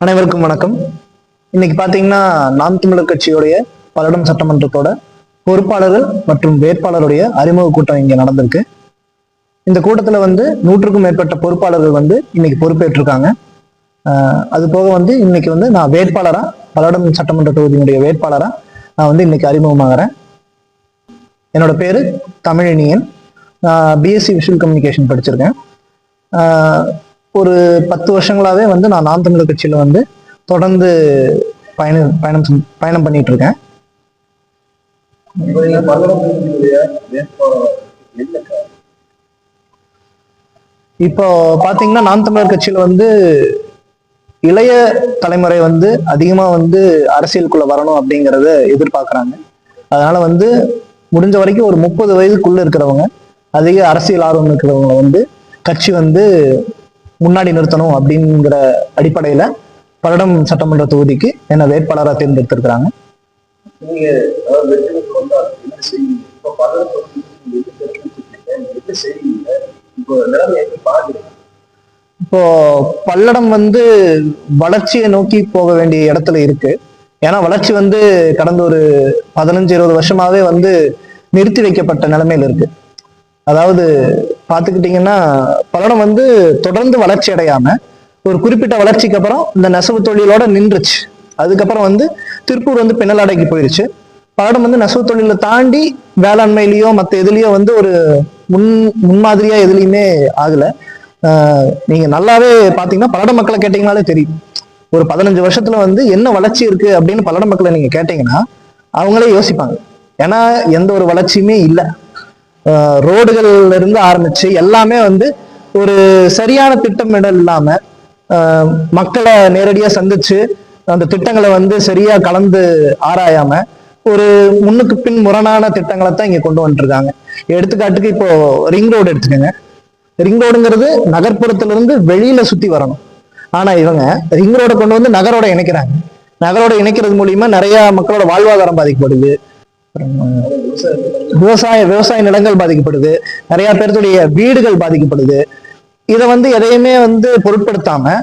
அனைவருக்கும் வணக்கம். இன்னைக்கு பாத்தீங்கன்னா நாம் தமிழர் கட்சியுடைய பல்லடம் சட்டமன்றத்தோட பொறுப்பாளர்கள் மற்றும் வேட்பாளருடைய அறிமுக கூட்டம் இங்க நடந்திருக்கு. இந்த கூட்டத்துல வந்து நூற்றுக்கும் மேற்பட்ட பொறுப்பாளர்கள் வந்து இன்னைக்கு பொறுப்பேற்றிருக்காங்க. அது போக வந்து இன்னைக்கு வந்து நான் வேட்பாளரா பல்லடம் சட்டமன்ற தொகுதியினுடைய வேட்பாளரா நான் வந்து இன்னைக்கு அறிமுகமாகறேன். என்னோட பேரு தமிழினியன். நான் பிஎஸ்சி விஷுவல் கம்யூனிகேஷன் படிச்சிருக்கேன். ஒரு பத்து வருஷங்களாவே வந்து நான் நாம் தமிழர் கட்சியில வந்து தொடர்ந்து பயணம் பயணம் பயணம் பண்ணிட்டு இருக்கேன்? இப்போ பாத்தீங்கன்னா நாம் தமிழர் கட்சியில வந்து இளைய தலைமுறை வந்து அதிகமா வந்து அரசியலுக்குள்ள வரணும் அப்படிங்கறத எதிர்பார்க்கறாங்க அதனால வந்து முடிஞ்ச வரைக்கும் ஒரு முப்பது வயதுக்குள்ள இருக்கிறவங்க அதிக அரசியல் ஆர்வம் இருக்கிறவங்க வந்து கட்சி வந்து முன்னாடி நிறுத்தணும் அப்படிங்கிற அடிப்படையில பல்லடம் சட்டமன்ற தொகுதிக்கு என்ன வேட்பாளராக தேர்ந்தெடுத்திருக்கிறாங்க. இப்போ பல்லடம் வந்து வளர்ச்சியை நோக்கி போக வேண்டிய இடத்துல இருக்கு. ஏன்னா வளர்ச்சி வந்து கடந்த ஒரு பதினஞ்சு இருபது வருஷமாவே வந்து நிறுத்தி வைக்கப்பட்ட நிலைமையில இருக்கு. அதாவது பார்த்துக்கிட்டிங்கன்னா பலனம் வந்து தொடர்ந்து வளர்ச்சி அடையாமல் ஒரு குறிப்பிட்ட வளர்ச்சிக்கு அப்புறம் இந்த நெசவு தொழிலோட நின்றுச்சு. அதுக்கப்புறம் வந்து திருப்பூர் வந்து பின்னலாடைக்கு போயிருச்சு. பலடம் வந்து நெசவு தொழிலை தாண்டி வேளாண்மையிலையோ மற்ற எதுலேயோ வந்து ஒரு முன் முன்மாதிரியாக எதுலேயுமே ஆகலை. நீங்கள் நல்லாவே பார்த்தீங்கன்னா பல்லட மக்களை கேட்டீங்கனாலே தெரியும். ஒரு பதினஞ்சு வருஷத்துல வந்து என்ன வளர்ச்சி இருக்கு அப்படின்னு பல்லட மக்களை நீங்க கேட்டீங்கன்னா அவங்களே யோசிப்பாங்க. ஏன்னா எந்த ஒரு வளர்ச்சியுமே இல்லை. ரோடுகள்ல இருந்து ஆரம்பிச்சு எல்லாமே வந்து ஒரு சரியான திட்டமிடல் இல்லாம மக்களை நேரடியா சந்திச்சு அந்த திட்டங்களை வந்து சரியா கலந்து ஆராயாம ஒரு முன்னுக்கு பின் முரணான திட்டங்களை தான் இங்க கொண்டு வந்துருக்காங்க. எடுத்துக்காட்டுக்கு இப்போ ரிங் ரோடு எடுத்துக்கோங்க. ரிங் ரோடுங்கிறது நகர்ப்புறத்துல இருந்து வெளியில சுத்தி வரணும். ஆனா இவங்க ரிங் ரோட கொண்டு வந்து நகரோட இணைக்கிறாங்க. நகரோட இணைக்கிறது மூலியமா நிறைய மக்களோட வாழ்வாதாரம் பாதிக்கப்படுது. விவசாய விவசாய நிலங்கள் பாதிக்கப்படுது. நிறைய பேர்த்துடைய வீடுகள் பாதிக்கப்படுது. இதை வந்து எதையுமே வந்து பொருட்படுத்தாம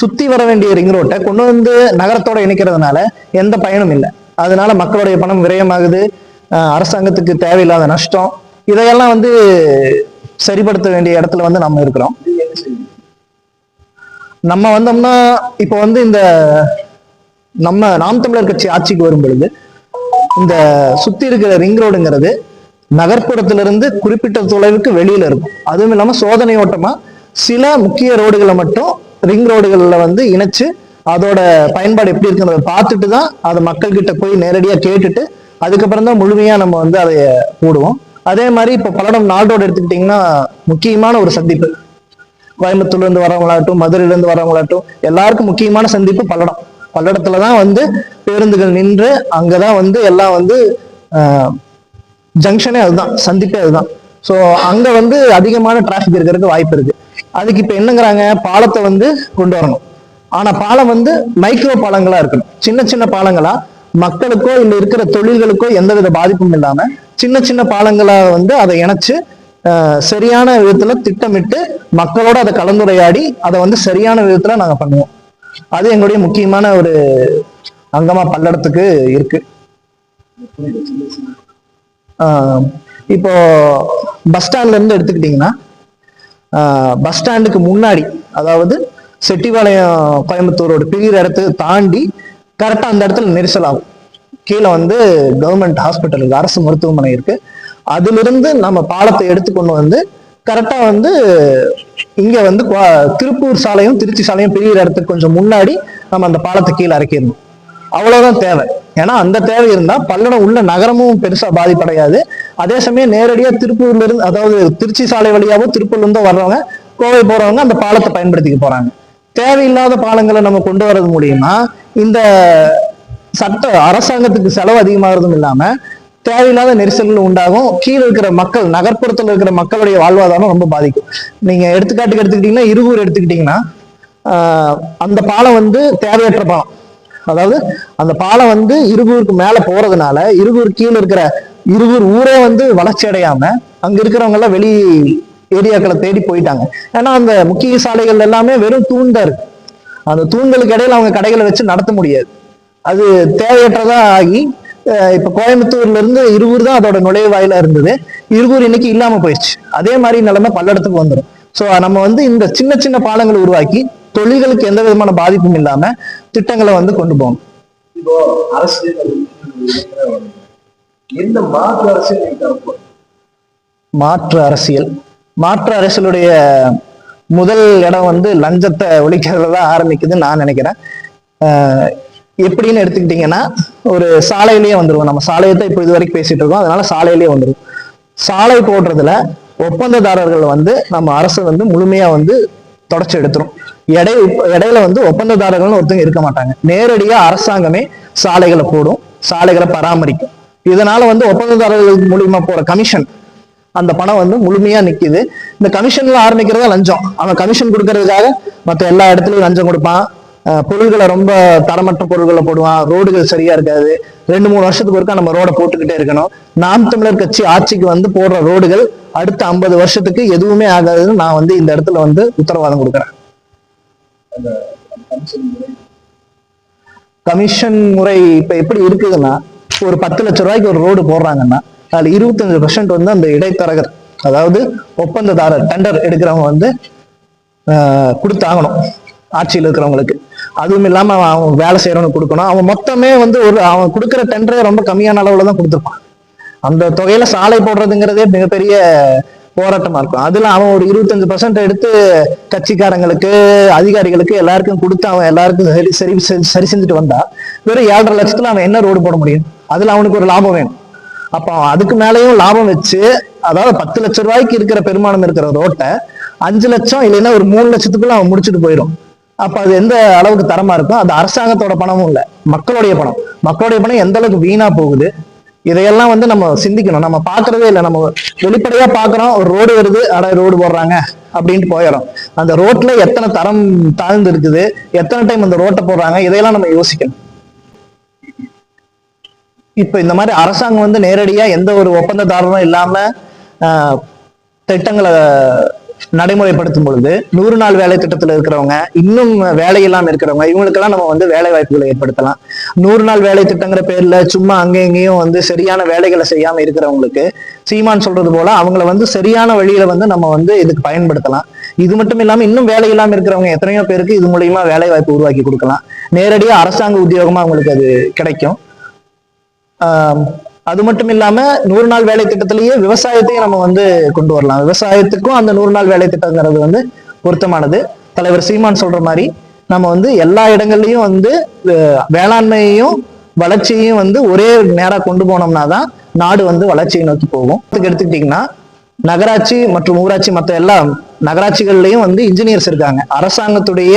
சுத்தி வர வேண்டிய ரிங் ரோட்டை கொண்டு வந்து நகரத்தோட இணைக்கிறதுனால எந்த பயனும் இல்லை. அதனால மக்களுடைய பணம் விரயமாகுது. அரசாங்கத்துக்கு தேவையில்லாத நஷ்டம். இதையெல்லாம் வந்து சரிப்படுத்த வேண்டிய இடத்துல வந்து நம்ம இருக்கிறோம். நம்ம வந்தோம்னா இப்போ வந்து இந்த நம்ம நாம் தமிழர் கட்சி ஆட்சிக்கு வரும் பொழுது இந்த சுத்தி இருக்கிற ரிங் ரோடுங்கிறது நகர்ப்புறத்திலிருந்து குறிப்பிட்ட தொலைவுக்கு வெளியில இருக்கும். அதுவும் இல்லாமல் சோதனை ஓட்டமா சில முக்கிய ரோடுகளை மட்டும் ரிங் ரோடுகளில் வந்து இணைச்சு அதோட பயன்பாடு எப்படி இருக்குங்கிறத பார்த்துட்டு தான் அதை மக்கள்கிட்ட போய் நேரடியாக கேட்டுட்டு அதுக்கப்புறம் தான் முழுமையா நம்ம வந்து அதை போடுவோம். அதே மாதிரி இப்போ பல்லடம் நாள் ரோடு எடுத்துக்கிட்டிங்கன்னா முக்கியமான ஒரு சந்திப்பு. கோயம்புத்தூர்லேருந்து வரவங்களாகட்டும் மதுரையிலேருந்து வரவங்களாகட்டும் எல்லாருக்கும் முக்கியமான சந்திப்பு பல்லடம். பல்லடத்துல தான் வந்து பேருந்துகள் நின்று அங்கதான் வந்து எல்லாம் வந்து ஜங்ஷனே அதுதான் சந்திப்பே அதுதான். ஸோ அங்க வந்து அதிகமான டிராஃபிக் இருக்கிறதுக்கு வாய்ப்பு இருக்கு. அதுக்கு இப்ப என்னங்கிறாங்க? பாலத்தை வந்து கொண்டு வரணும். ஆனா பாலம் வந்து மைக்ரோ பாலங்களா இருக்கணும். சின்ன சின்ன பாலங்களா? மக்களுக்கோ இல்ல இருக்கிற தொழில்களுக்கோ எந்தவித பாதிப்பும் இல்லாம சின்ன சின்ன பாலங்களா வந்து அதை இணைச்சு ஆஹ் சரியான விதத்துல திட்டமிட்டு மக்களோட அதை கலந்துரையாடி அதை வந்து சரியான விதத்துல நாங்க பண்ணுவோம். அது எங்களுடைய முக்கியமான ஒரு அங்கமா பல்லடத்துக்கு இருக்கு. ஆஹ் இப்போ பஸ் ஸ்டாண்ட்ல இருந்து எடுத்துக்கிட்டீங்கன்னா பஸ் ஸ்டாண்டுக்கு முன்னாடி அதாவது செட்டிபாளையம் கோயம்புத்தூரோட பிரிகிற இடத்தை தாண்டி கரெக்டா அந்த இடத்துல நெரிசல் ஆகும். கீழே வந்து கவர்மெண்ட் ஹாஸ்பிட்டல் இருக்கு அரசு மருத்துவமனை இருக்கு. அதிலிருந்து நம்ம பாலத்தை எடுத்து கொண்டு வந்து கரெக்டாக வந்து இங்கே வந்து திருப்பூர் சாலையும் திருச்சி சாலையும் பிரிகிற இடத்துக்கு கொஞ்சம் முன்னாடி நம்ம அந்த பாலத்தை கீழே இறக்கிடணும். அவ்வளோதான் தேவை. ஏன்னா அந்த தேவை இருந்தால் பல்லடம் உள்ள நகரமும் பெருசா பாதிப்படையாது. அதே சமயம் நேரடியாக திருப்பூர்ல இருந்து அதாவது திருச்சி சாலை வழியாவோ திருப்பூர்லேருந்தோ வர்றவங்க கோவை போகிறவங்க அந்த பாலத்தை பயன்படுத்திக்க போறாங்க. தேவையில்லாத பாலங்களை நம்ம கொண்டு வர்றது மூலியமா இந்த சட்ட அரசாங்கத்துக்கு செலவு அதிகமாகிறதும் இல்லாமல் தேவையில்லாத நெரிசல்கள் உண்டாகும். கீழே இருக்கிற மக்கள் நகர்ப்புறத்தில் இருக்கிற மக்களுடைய வாழ்வாதாரம் ரொம்ப பாதிக்கும். நீங்க எடுத்துக்காட்டுக்கு எடுத்துக்கிட்டீங்கன்னா இருகூர் எடுத்துக்கிட்டீங்கன்னா அந்த பாலம் வந்து தேவையற்ற பாலம். அதாவது அந்த பாலம் வந்து இருகூருக்கு மேல போறதுனால இருகூர் கீழே இருக்கிற இருகூர் ஊரே வந்து வளர்ச்சி அடையாம அங்க இருக்கிறவங்க எல்லாம் வெளி ஏரியாக்களை தேடி போயிட்டாங்க. ஏன்னா அந்த முக்கிய சாலைகள் எல்லாமே வெறும் தூண் இருக்கு. அந்த தூண்களுக்கு இடையில அவங்க கடைகளை வச்சு நடத்த முடியாது. அது தேவையற்றதா ஆகி இப்ப கோயம்புத்தூர்ல இருந்து இருகூர் தான் அதோட நுழைவாயிலா இருந்தது. இருகூர் இன்னைக்கு இல்லாம போயிடுச்சு. அதே மாதிரி நிலைமை பல்லடத்துக்கு வந்துடும் சோ நம்ம வந்து இந்த சின்ன சின்ன பாலங்களை உருவாக்கி தொழில்களுக்கு எந்த விதமான பாதிப்பும் இல்லாம திட்டங்களை வந்து கொண்டு போகணும். இப்போ அரசியல் எந்த மாற்று அரசியல் மாற்று அரசியல். மாற்று அரசியலுடைய முதல் இடம் வந்து லஞ்சத்தை ஒழிக்கிறதுல தான் ஆரம்பிக்குதுன்னு நான் நினைக்கிறேன். ஆஹ் எப்படின்னு எடுத்துக்கிட்டீங்கன்னா ஒரு சாலையிலேயே வந்துடுவோம் நம்ம சாலையை தான் இப்போ இது வரைக்கும் பேசிட்டு இருக்கோம். அதனால சாலையிலேயே வந்துரும். சாலை போடுறதுல ஒப்பந்ததாரர்கள் வந்து நம்ம அரசு வந்து முழுமையா வந்து தொடச்சி எடுத்துரும். இடை இடையில வந்து ஒப்பந்ததாரர்கள்னு ஒருத்தங்க இருக்க மாட்டாங்க. நேரடியா அரசாங்கமே சாலைகளை போடும் சாலைகளை பராமரிக்கும். இதனால வந்து ஒப்பந்ததாரர்கள் மூலியமா போற கமிஷன் அந்த பணம் வந்து முழுமையா நிக்குது. இந்த கமிஷன்ல ஆரம்பிக்கிறதா லஞ்சம். அவன் கமிஷன் கொடுக்கறதுக்காக மற்ற எல்லா இடத்துலயும் லஞ்சம் கொடுப்பான். பொருள்களை ரொம்ப தரமற்ற பொருள்களை போடுவான். ரோடுகள் சரியா இருக்காது. ரெண்டு மூணு வருஷத்துக்கு ஒருக்கா நம்ம ரோட போட்டுக்கிட்டே இருக்கணும். நாம் தமிழர் கட்சி ஆட்சிக்கு வந்து போடுற ரோடுகள் அடுத்த ஐம்பது வருஷத்துக்கு எதுவுமே ஆகாதுன்னு நான் வந்து இந்த இடத்துல வந்து உத்தரவாதம் கொடுக்குறேன். கமிஷன் முறை இப்ப எப்படி இருக்குதுன்னா ஒரு பத்து லட்ச ரூபாய்க்கு ஒரு ரோடு போடுறாங்கன்னா அதுல இருபத்தஞ்சு பர்சன்ட் வந்து அந்த இடைத்தரகர் அதாவது ஒப்பந்ததாரர் டெண்டர் எடுக்கிறவங்க வந்து ஆஹ், கொடுத்தாகணும். ஆட்சியில் இருக்கிறவங்களுக்கு. அதுவும் இல்லாம அவன் அவன் வேலை செய்யறவனுக்கு கொடுக்கணும். அவன் மொத்தமே வந்து ஒரு அவன் கொடுக்குற டெண்டரே ரொம்ப கம்மியான அளவுல தான் கொடுத்துருப்பான். அந்த தொகையில சாலை போடுறதுங்கிறதே மிகப்பெரிய போராட்டமா இருக்கும். அதுல அவன் ஒரு இருபத்தஞ்சு பர்சன்ட் எடுத்து கட்சிக்காரங்களுக்கு அதிகாரிகளுக்கு எல்லாருக்கும் கொடுத்து அவன் எல்லாருக்கும் சரி சரி சரி செஞ்சுட்டு வந்தா வெறும் ஏழரை லட்சத்துல அவன் என்ன ரோடு போட முடியும்? அதுல அவனுக்கு ஒரு லாபம் வேணும். அப்போ அவன் அதுக்கு மேலேயும் லாபம் வச்சு அதாவது பத்து லட்ச ரூபாய்க்கு இருக்கிற பெருமானம் இருக்கிற ரோட்டை அஞ்சு லட்சம் இல்லைன்னா ஒரு மூணு லட்சத்துக்குள்ள அவன் முடிச்சுட்டு போயிடும். அப்ப அது எந்த அளவுக்கு தரமா இருக்கும் அது அரசாங்கத்தோட பணமும் இல்ல. மக்களுடைய பணம். மக்களுடைய பணம் எந்த அளவுக்கு வீணா போகுது? இதையெல்லாம் வந்து நம்ம சிந்திக்கணும். நம்ம பாக்குறதே இல்லை. நம்ம வெளிப்படையா பாக்குறோம் ஒரு ரோடு வருது. அட ரோடு போடுறாங்க அப்படின்ட்டு போயிடும் அந்த ரோட்ல எத்தனை தரம் தாழ்ந்து இருக்குது எத்தனை டைம் அந்த ரோட்டை போடுறாங்க? இதையெல்லாம் நம்ம யோசிக்கணும். இப்ப இந்த மாதிரி அரசாங்கம் வந்து நேரடியா எந்த ஒரு ஒப்பந்ததாரரும் இல்லாம ஆஹ், திட்டங்களை நடைமுறைப்படுத்தும் பொழுது நூறு நாள் வேலை திட்டத்துல இருக்கிறவங்க இன்னும் வேலை இல்லாமல் இருக்கிறவங்க இவங்களுக்கெல்லாம் நம்ம வந்து வேலை வாய்ப்புகளை ஏற்படுத்தலாம். நூறு நாள் வேலை திட்டங்கிற பேர்ல சும்மா அங்கே இங்கேயும் வந்து சரியான வேலைகளை செய்யாம இருக்கிறவங்களுக்கு சீமான் சொல்றது போல அவங்கள வந்து சரியான வழியில வந்து நம்ம வந்து இதுக்கு பயன்படுத்தலாம். இது மட்டும் இல்லாம இன்னும் வேலை இல்லாம இருக்கிறவங்க எத்தனையோ பேருக்கு இது மூலியமா வேலை வாய்ப்பு உருவாக்கி கொடுக்கலாம். நேரடியா அரசாங்க உத்தியோகமா அவங்களுக்கு அது கிடைக்கும். ஆஹ் அது மட்டும் இல்லாம நூறு நாள் வேலை திட்டத்திலேயே விவசாயத்தையும் நம்ம வந்து கொண்டு வரலாம். விவசாயத்துக்கும் அந்த நூறு நாள் வேலை திட்டங்கிறது வந்து பொருத்தமானது. தலைவர் சீமான் சொல்ற மாதிரி நம்ம வந்து எல்லா இடங்கள்லயும் வந்து வேளாண்மையையும் வளர்ச்சியையும் வந்து ஒரே நேரா கொண்டு போனோம்னா தான் நாடு வந்து வளர்ச்சியை நோக்கி போகும். அதுக்கு எடுத்துக்கிட்டீங்கன்னா நகராட்சி மற்றும் ஊராட்சி மற்ற எல்லா நகராட்சிகள்லையும் வந்து இன்ஜினியர்ஸ் இருக்காங்க. அரசாங்கத்துடைய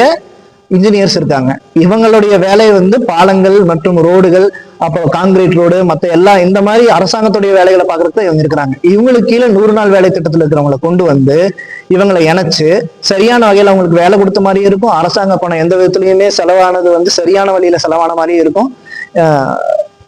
இன்ஜினியர்ஸ் இருக்காங்க. இவங்களுடைய வேலை வந்து பாலங்கள் மற்றும் ரோடுகள் அப்புறம் காங்கிரீட் ரோடு மற்ற எல்லா இந்த மாதிரி அரசாங்கத்துடைய வேலைகளை பார்க்கறதுக்கு இவங்க இருக்கிறாங்க. இவங்களுக்கு கீழே நூறு நாள் வேலை திட்டத்தில் இருக்கிறவங்களை கொண்டு வந்து இவங்களை இணைச்சு சரியான வகையில் அவங்களுக்கு வேலை கொடுத்த மாதிரியும் இருக்கும். அரசாங்க பணம் எந்த விதத்துலையுமே செலவானது வந்து சரியான வழியில செலவான மாதிரியும் இருக்கும்.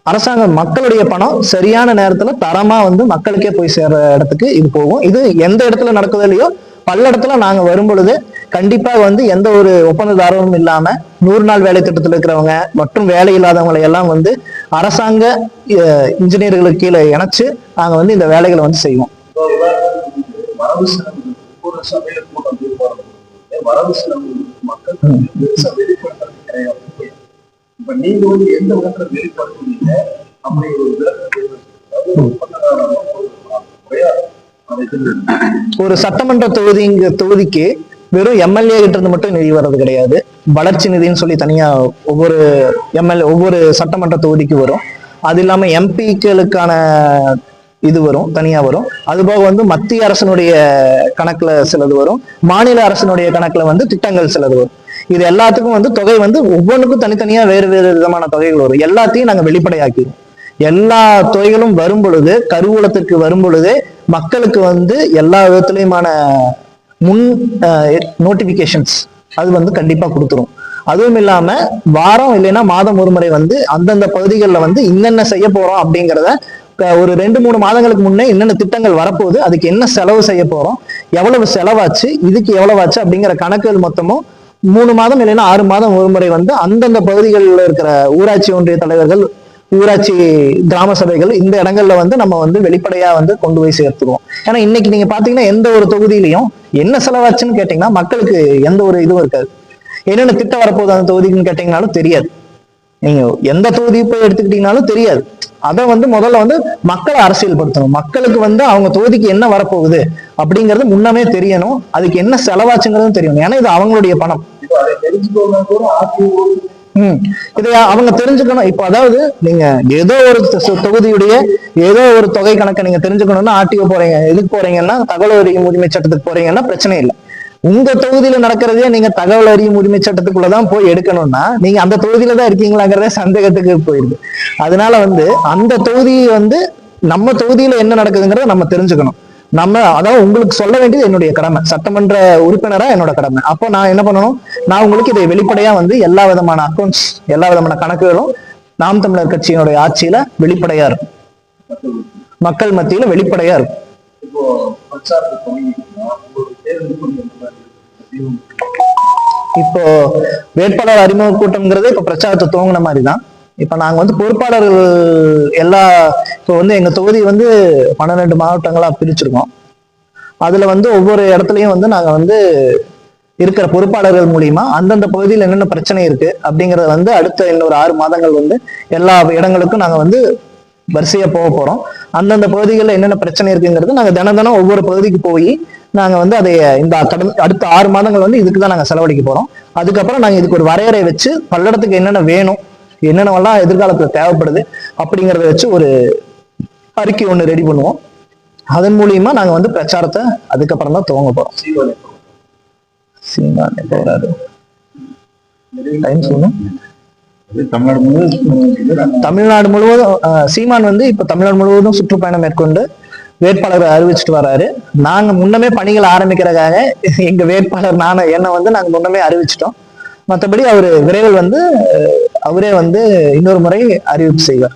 அரசாங்க அரசாங்கம் மக்களுடைய பணம் சரியான நேரத்துல தரமா வந்து மக்களுக்கே போய் சேர்ற இடத்துக்கு இது போகும். இது எந்த இடத்துல நடக்குதுலையோ இல்லையோ பல்லடத்துல நாங்க வரும் பொழுது கண்டிப்பாக வந்து எந்த ஒரு ஒப்பந்ததாரமும் இல்லாம நூறு நாள் வேலை திட்டத்தில் இருக்கிறவங்க மற்றும் வேலை இல்லாதவங்களை எல்லாம் வந்து அரசாங்க இன்ஜினியர்களுக்கு கீழே இணைச்சு நாங்க வந்து இந்த வேலைகளை வந்து செய்வோம். ஒரு நீங்க வந்து எந்த விதத்துல வெளிப்படுத்துவீங்க அப்படி ஒரு ஒரு ஒரு சட்டமன்ற தொகுதிங்க தொகுதிக்கு வெறும் எம்எல்ஏ கிட்ட இருந்து மட்டும் நிதி வர்றது கிடையாது. வளர்ச்சி நிதின்னு சொல்லி தனியா ஒவ்வொரு எம்எல்ஏ ஒவ்வொரு சட்டமன்ற தொகுதிக்கு வரும். அது இல்லாம எம்பிக்களுக்கான இது வரும் தனியா வரும். அதுபோக வந்து மத்திய அரசனுடைய கணக்குல சிலது வரும். மாநில அரசனுடைய கணக்குல வந்து திட்டங்கள் சிலது வரும். இது எல்லாத்துக்கும் வந்து தொகை வந்து ஒவ்வொன்றுக்கும் தனித்தனியா வேறு வேறு விதமான தொகைகள் வரும். எல்லாத்தையும் நாங்க வெளிப்படையாக்கிடுவோம். எல்லா தொகைகளும் வரும் பொழுது கருவூலத்திற்கு வரும் பொழுது மக்களுக்கு வந்து எல்லா விதத்துலயுமான முன் நோட்டிபிகேஷன்ஸ் அது வந்து கண்டிப்பா கொடுத்துரும். அதுவும் இல்லாம வாரம் இல்லைன்னா மாதம் ஒரு முறை வந்து அந்தந்த பகுதிகளில் வந்து என்னென்ன செய்ய போறோம் அப்படிங்கிறத ஒரு ரெண்டு மூணு மாதங்களுக்கு முன்னே என்னென்ன திட்டங்கள் வரப்போகுது அதுக்கு என்ன செலவு செய்ய போறோம் எவ்வளவு செலவாச்சு இதுக்கு எவ்வளவாச்சு அப்படிங்கிற கணக்குகள் மொத்தமும் மூணு மாதம் இல்லைன்னா ஆறு மாதம் ஒரு முறை வந்து அந்தந்த பகுதிகளில் இருக்கிற ஊராட்சி ஒன்றிய தலைவர்கள் ஊராட்சி கிராம சபைகள் இந்த இடங்கள்ல வந்து நம்ம வந்து வெளிப்படையா வந்து கொண்டு போய் சேர்த்துருவோம். ஏன்னா இன்னைக்கு நீங்க பாத்தீங்கன்னா எந்த ஒரு தொகுதியிலையும் என்ன செலவாச்சுன்னு கேட்டீங்கன்னா மக்களுக்கு எந்த ஒரு இதுவும் இருக்காது. என்னென்ன திட்டம் வரப்போகுது அந்த தொகுதிக்குன்னு கேட்டீங்கனாலும் தெரியாது. நீங்க எந்த தொகுதி போய் எடுத்துக்கிட்டீங்கனாலும் தெரியாது. அதை வந்து முதல்ல வந்து மக்களை அரசியல்படுத்தணும். மக்களுக்கு வந்து அவங்க தொகுதிக்கு என்ன வரப்போகுது அப்படிங்கிறது முன்னமே தெரியணும். அதுக்கு என்ன செலவாச்சுங்கிறதும் தெரியணும். ஏன்னா இது அவங்களுடைய பணம். தெரிஞ்சுக்கோங்க இதை அவங்க தெரிஞ்சுக்கணும். இப்ப அதாவது நீங்க ஏதோ ஒரு தொகுதியுடைய ஏதோ ஒரு தொகை கணக்கை நீங்க தெரிஞ்சுக்கணும்னா ஆர்டிஓ போறீங்க. எதுக்கு போறீங்கன்னா தகவல் அறியும் உரிமை சட்டத்துக்கு போறீங்கன்னா பிரச்சனை இல்லை. உங்க தொகுதியில நடக்கிறதே நீங்க தகவல் அறியும் உரிமை சட்டத்துக்குள்ளதான் போய் எடுக்கணும்னா நீங்க அந்த தொகுதியில தான் இருக்கீங்களாங்கிறதே சந்தேகத்துக்கு போயிடுது அதனால வந்து அந்த தொகுதியை வந்து நம்ம தொகுதியில என்ன நடக்குதுங்கிறத நம்ம தெரிஞ்சுக்கணும். நம்ம அதாவது உங்களுக்கு சொல்ல வேண்டியது என்னுடைய கடமை. சட்டமன்ற உறுப்பினரா என்னோட கடமை. அப்போ நான் என்ன பண்ணணும்? நான் உங்களுக்கு இதை வெளிப்படையா வந்து எல்லா விதமான அக்கௌண்ட்ஸ் எல்லா விதமான கணக்குகளும் நாம் தமிழர் கட்சியினுடைய ஆட்சியில வெளிப்படையா இருக்கும். மக்கள் மத்தியில வெளிப்படையா இருக்கும். இப்போ வேட்பாளர் அறிமுக கூட்டம்ங்கிறது இப்போ பிரச்சாரத்தை துவங்கின மாதிரி தான் இப்போ நாங்கள் வந்து பொறுப்பாளர்கள் எல்லா இப்போ வந்து எங்கள் தொகுதி வந்து பன்னிரெண்டு மாவட்டங்களா பிரிச்சிருக்கோம். அதில் வந்து ஒவ்வொரு இடத்துலையும் வந்து நாங்கள் வந்து இருக்கிற பொறுப்பாளர்கள் மூலியமா அந்தந்த பகுதியில் என்னென்ன பிரச்சனை இருக்கு அப்படிங்கறத வந்து அடுத்த இன்னொரு ஆறு மாதங்கள் வந்து எல்லா இடங்களுக்கும் நாங்கள் வந்து வரிசையா போக போறோம். அந்தந்த பகுதிகளில் என்னென்ன பிரச்சனை இருக்குங்கிறது நாங்கள் தினம் தினம் ஒவ்வொரு பகுதிக்கு போய் நாங்கள் வந்து அதை இந்த கடந்த அடுத்த ஆறு மாதங்கள் வந்து இதுக்கு தான் நாங்கள் செலவழிக்க போறோம். அதுக்கப்புறம் நாங்கள் இதுக்கு ஒரு வரையறை வச்சு பல்லடத்துக்கு என்னென்ன வேணும் என்னென்னவெல்லாம் எதிர்காலத்தில் தேவைப்படுது அப்படிங்கிறத வச்சு ஒரு அறிக்கை ஒன்று ரெடி பண்ணுவோம். அதன் மூலியமா நாங்க வந்து பிரச்சாரத்தை அதுக்கப்புறம் தான் துவங்க போறோம் சீமான் எப்போ? வராரு டைம் சொல்லுங்க தமிழ்நாடு முழுவதும். தமிழ்நாடு முழுவதும் சீமான் வந்து இப்ப தமிழ்நாடு முழுவதும் சுற்றுப்பயணம் மேற்கொண்டு வேட்பாளரை அறிவிச்சிட்டு வராரு. நாங்க முன்னமே பணிகள் ஆரம்பிக்கிறதுக்காக எங்க வேட்பாளர் நான என்ன வந்து நாங்க முன்னமே அறிவிச்சிட்டோம். மற்றபடி அவரு விரைவில் வந்து அவரே வந்து இன்னொரு முறை அறிவிப்பு செய்வார்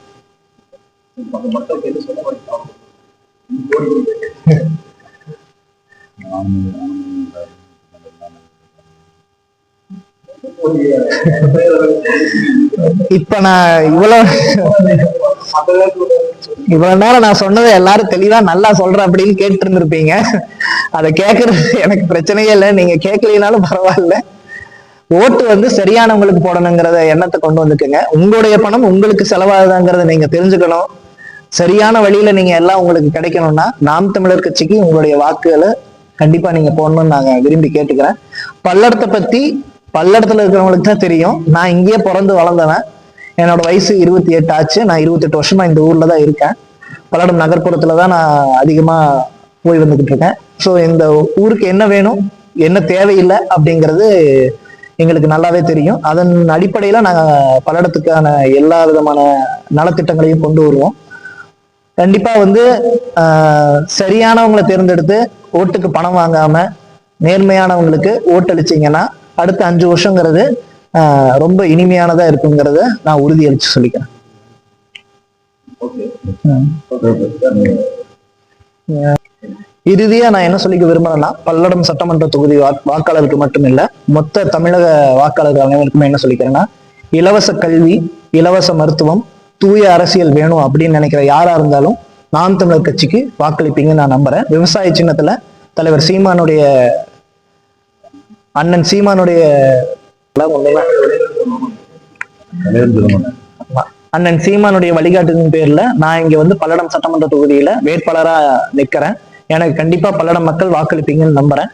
அந்த மக்களுக்கு எது சொல்ல மாட்டோம் இப்ப நான் இவ்வளவு இவ்வளவு நேரம் நான் சொன்னதை எல்லாரும் தெளிவா நல்லா சொல்றேன் அப்படின்னு கேட்டு இருந்திருப்பீங்க அதை கேட்கறது எனக்கு பிரச்சனையே இல்லை. நீங்க கேட்கலைனாலும் பரவாயில்ல. ஓட்டு வந்து சரியானவங்களுக்கு போடணுங்கிறத எண்ணத்தை கொண்டு வந்துக்குங்க. உங்களுடைய பணம் உங்களுக்கு செலவாகுதாங்கிறத நீங்க தெரிஞ்சுக்கணும். சரியான வழியில நீங்க எல்லாம் உங்களுக்கு கிடைக்கணும்னா நாம் தமிழர் கட்சிக்கு உங்களுடைய வாக்குகளை கண்டிப்பா நீங்க போடணும்னு நாங்க விரும்பி கேட்டுக்கிறேன். பல்லடத்தை பத்தி பல்லடத்துல இருக்கிறவங்களுக்கு தான் தெரியும். நான் இங்கேயே பிறந்து வளர்ந்தவன். என்னோட வயசு இருபத்தி எட்டு ஆச்சு. நான் இருபத்தெட்டு வருஷமா இந்த ஊர்ல தான் இருக்கேன். பல்லடம் நகர்ப்புறத்துல தான் நான் அதிகமா போய் வந்துகிட்டு இருக்கேன். ஸோ இந்த ஊருக்கு என்ன வேணும் என்ன தேவையில்லை அப்படிங்கிறது எங்களுக்கு நல்லாவே தெரியும். அதன் அடிப்படையில் நாங்கள் பல்லடத்துக்கான எல்லா விதமான நலத்திட்டங்களையும் கொண்டு வருவோம். கண்டிப்பாக வந்து சரியானவங்களை தேர்ந்தெடுத்து ஓட்டுக்கு பணம் வாங்காம நேர்மையானவங்களுக்கு ஓட்டளிச்சிங்கன்னா அடுத்த அஞ்சு வருஷங்கிறது ரொம்ப இனிமையானதா இருக்குங்கிறத நான் உறுதியளிச்சு சொல்லிக்கிறேன். இறுதியா நான் என்ன சொல்லிக்க விரும்புறேன்னா பல்லடம் சட்டமன்ற தொகுதி வாக்- வாக்காளருக்கு மட்டும் இல்ல மொத்த தமிழக வாக்காளர்கள் அனைவருக்குமே என்ன சொல்லிக்கிறேன்னா இலவச கல்வி இலவச மருத்துவம் தூய அரசியல் வேணும் அப்படின்னு நினைக்கிற யாரா இருந்தாலும் நாம் தமிழர் கட்சிக்கு வாக்களிப்பீங்கன்னு நான் நம்புறேன். விவசாய சின்னத்துல தலைவர் சீமானுடைய அண்ணன் சீமானுடைய அண்ணன் சீமானுடைய வழிகாட்டுதின் பேர்ல நான் இங்க வந்து பல்லடம் சட்டமன்ற தொகுதியில வேட்பாளரா நிக்கிறேன் எனக்கு கண்டிப்பா பல்லடம் மக்கள் வாக்களிப்பீங்கன்னு நம்புறேன்.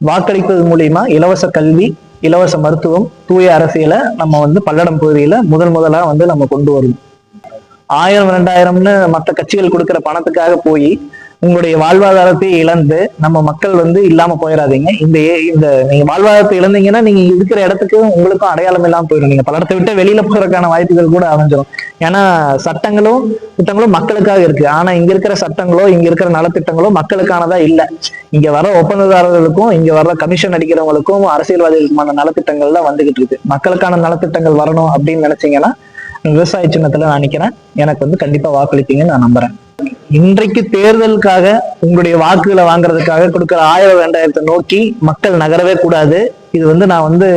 வாக்களிப்பது மூலியமா இலவச கல்வி இலவச மருத்துவம் தூய அரசியலை நம்ம வந்து பல்லடம் பகுதியில முதல் முதலா வந்து நம்ம கொண்டு வருவோம் ஆயிரம் ரெண்டாயிரம்னு மற்ற கட்சிகள் கொடுக்கிற பணத்துக்காக போய் உங்களுடைய வாழ்வாதாரத்தை இழந்து நம்ம மக்கள் வந்து இல்லாம போயிடாதீங்க இந்த ஏ- இந்த நீங்க வாழ்வாதாரத்தை இழந்தீங்கன்னா நீங்க இருக்கிற இடத்துக்கு உங்களுக்கும் அடையாளம் இல்லாம போயிடும் நீங்க பலடத்தை விட்டு வெளியில போறதுக்கான வாய்ப்புகள் கூட அமைஞ்சிடும் ஏன்னா சட்டங்களும் திட்டங்களும் மக்களுக்காக இருக்கு. ஆனா இங்க இருக்கிற சட்டங்களோ இங்க இருக்கிற நலத்திட்டங்களோ மக்களுக்கானதா இல்ல. இங்க வர ஒப்பந்ததாரர்களுக்கும் இங்க வர கமிஷன் அடிக்கிறவங்களுக்கும் அரசியல்வாதிகளுக்குமான நலத்திட்டங்கள் தான் வந்துகிட்டு இருக்கு. மக்களுக்கான நலத்திட்டங்கள் வரணும் அப்படின்னு நினைச்சீங்கன்னா விவசாய சின்னத்துல நான் நினைக்கிறேன் எனக்கு வந்து கண்டிப்பா வாக்களிப்பீங்கன்னு நான் நம்புறேன். இன்றைக்கு தேர்தலுக்காக உங்களுடைய வாக்குகளை வாங்குறதுக்காக கொடுக்கிற ஆயிரம் ரெண்டாயிரத்தை நோக்கி மக்கள் நகரவே கூடாது. இது வந்து நான் வந்து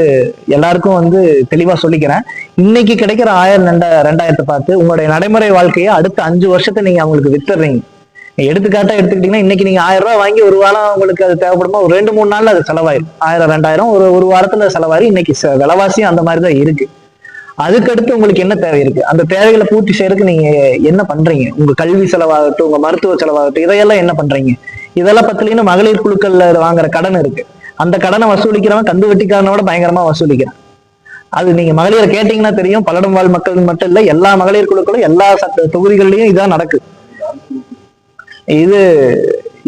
எல்லாருக்கும் வந்து தெளிவா சொல்லிக்கிறேன். இன்னைக்கு கிடைக்கிற ஆயிரம் ரெண்டா ரெண்டாயிரத்தை பார்த்து உங்களுடைய நடைமுறை வாழ்க்கையை அடுத்த அஞ்சு வருஷத்தை நீங்க அவங்களுக்கு வித்துடுறீங்க. எடுத்துக்காட்டா எடுத்துக்கிட்டீங்கன்னா இன்னைக்கு நீங்க ஆயிரம் ரூபாய் வாங்கி ஒரு வாரம் உங்களுக்கு அது தேவைப்படுமா ஒரு ரெண்டு மூணு நாள்ல அது செலவாயிரும். ஆயிரம் ரெண்டாயிரம் ஒரு ஒரு வாரத்துல செலவாயிரும். இன்னைக்கு விலவாசியும் அந்த மாதிரி தான் இருக்கு. அதுக்கடுத்து உங்களுக்கு என்ன தேவை இருக்கு? அந்த தேவைகளை பூர்த்தி செய்யறதுக்கு நீங்க என்ன பண்றீங்க? உங்க கல்வி செலவாகட்டும் உங்க மருத்துவ செலவாகட்டும் இதையெல்லாம் என்ன பண்றீங்க? இதெல்லாம் பத்திலீங்கன்னா மகளிர் குழுக்கள்ல வாங்குற கடன் இருக்கு. அந்த கடனை வசூலிக்கிறவன் கந்து வெட்டிக்காரனோட பயங்கரமா வசூலிக்கிறான். அது நீங்க மகளிரை கேட்டீங்கன்னா தெரியும். பல்லடம் வாழ் மக்கள் மட்டும் இல்ல எல்லா மகளிர் குழுக்களும் எல்லா சட்ட தொகுதிகள்லயும் இதான் நடக்குது இது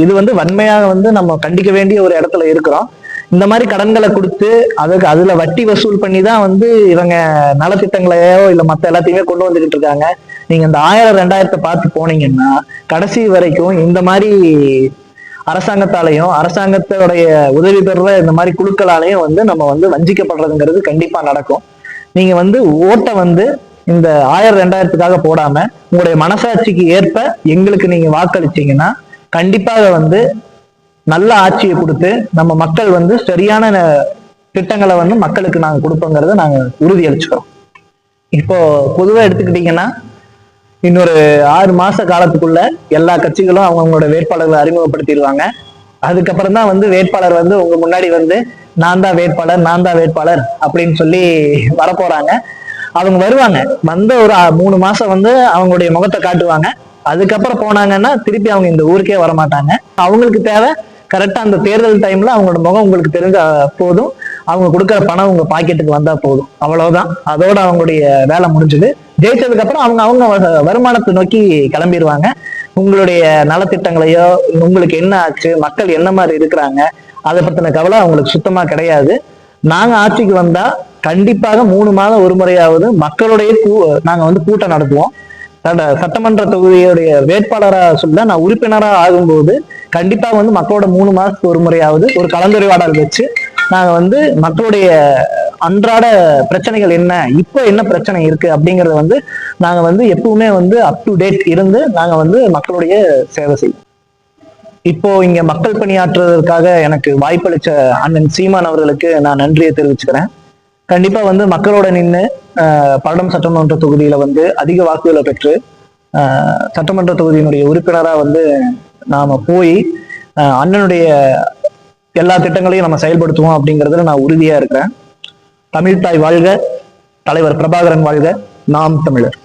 இது வந்து வன்மையாக வந்து நம்ம கண்டிக்க வேண்டிய ஒரு இடத்துல இருக்கிறோம். இந்த மாதிரி கடன்களை கொடுத்து அதுக்கு அதுல வட்டி வசூல் பண்ணி தான் வந்து இவங்க நலத்திட்டங்களையோ இல்ல மத்த எல்லாத்தையுமே கொண்டு வந்துகிட்டு இருக்காங்க. நீங்க இந்த ஆயிரம் ரெண்டாயிரத்தை பார்த்து போனீங்கன்னா கடைசி வரைக்கும் இந்த மாதிரி அரசாங்கத்தாலையும் அரசாங்கத்தோடைய உதவி பெறுற இந்த மாதிரி குழுக்களாலையும் வந்து நம்ம வந்து வஞ்சிக்கப்படுறதுங்கிறது கண்டிப்பா நடக்கும். நீங்க வந்து ஓட்டை வந்து இந்த ஆயிரம் ரெண்டாயிரத்துக்காக போடாம உங்களுடைய மனசாட்சிக்கு ஏற்ப எங்களுக்கு நீங்க வாக்களிச்சீங்கன்னா கண்டிப்பாக வந்து நல்ல ஆட்சியை கொடுத்து நம்ம மக்கள் வந்து சரியான திட்டங்களை வந்து மக்களுக்கு நாங்கள் கொடுப்போங்கிறத நாங்கள் உறுதி அளிச்சுக்கிறோம். இப்போ பொதுவாக எடுத்துக்கிட்டீங்கன்னா இன்னொரு ஆறு மாச காலத்துக்குள்ள எல்லா கட்சிகளும் அவங்களோட வேட்பாளர்களை அறிமுகப்படுத்திடுவாங்க. அதுக்கப்புறம் தான் வந்து வேட்பாளர் வந்து உங்க முன்னாடி வந்து நான் தான் வேட்பாளர் நான் தான் வேட்பாளர் அப்படின்னு சொல்லி வரப்போறாங்க. அவங்க வருவாங்க. வந்த ஒரு மூணு மாசம் வந்து அவங்களுடைய முகத்தை காட்டுவாங்க. அதுக்கப்புறம் போனாங்கன்னா திருப்பி அவங்க இந்த ஊருக்கே வர மாட்டாங்க அவங்களுக்கு தேவை கரெக்டாக அந்த தேர்தல் டைம்ல அவங்களோட முகம் உங்களுக்கு தெரிஞ்ச போதும். அவங்க கொடுக்குற பணம் உங்க பாக்கெட்டுக்கு வந்தா போதும். அவ்வளவுதான். அதோட அவங்களுடைய வேலை முடிஞ்சது. ஜெயிச்சதுக்கு அப்புறம் அவங்க அவங்க வ- வருமானத்தை நோக்கி கிளம்பிடுவாங்க. உங்களுடைய நலத்திட்டங்களையோ உங்களுக்கு என்ன ஆச்சு மக்கள் என்ன மாதிரி இருக்கிறாங்க அதை பத்தின கவலை அவங்களுக்கு சுத்தமா கிடையாது. நாங்க ஆட்சிக்கு வந்தா கண்டிப்பாக மூணு மாதம் ஒரு முறையாவது மக்களுடைய கூ- நாங்க வந்து கூட்டம் நடத்துவோம். சட்டமன்ற தொகுதியுடைய வேட்பாளராக சொல்ல நான் உறுப்பினராக ஆகும்போது கண்டிப்பா வந்து மக்களோட மூணு மாதத்துக்கு ஒரு முறையாவது ஒரு கலந்துரையாடல் வச்சு நாங்க வந்து மக்களுடைய அன்றாட பிரச்சனைகள் என்ன இப்போ என்ன பிரச்சனை இருக்கு அப்படிங்கறத வந்து நாங்க வந்து எப்பவுமே வந்து அப் டு டேட் இருந்து நாங்க வந்து மக்களுடைய சேவை செய்வோம். இப்போ இங்க மக்கள் பணியாற்றுவதற்காக எனக்கு வாய்ப்பளிச்ச அண்ணன் சீமான் அவர்களுக்கு நான் நன்றியை தெரிவிச்சுக்கிறேன். கண்டிப்பா வந்து மக்களோட நின்று பல்லடம் சட்டமன்ற தொகுதியில வந்து அதிக வாக்குகளை பெற்று சட்டமன்ற தொகுதியினுடைய உறுப்பினராக வந்து நாம போய் அண்ணனுடைய எல்லா திட்டங்களையும் நம்ம செயல்படுத்துவோம் அப்படிங்கிறதுல நான் உறுதியா இருக்கிறேன். தமிழ்தாய் வாழ்க தலைவர் பிரபாகரன் வாழ்க நாம் தமிழர்.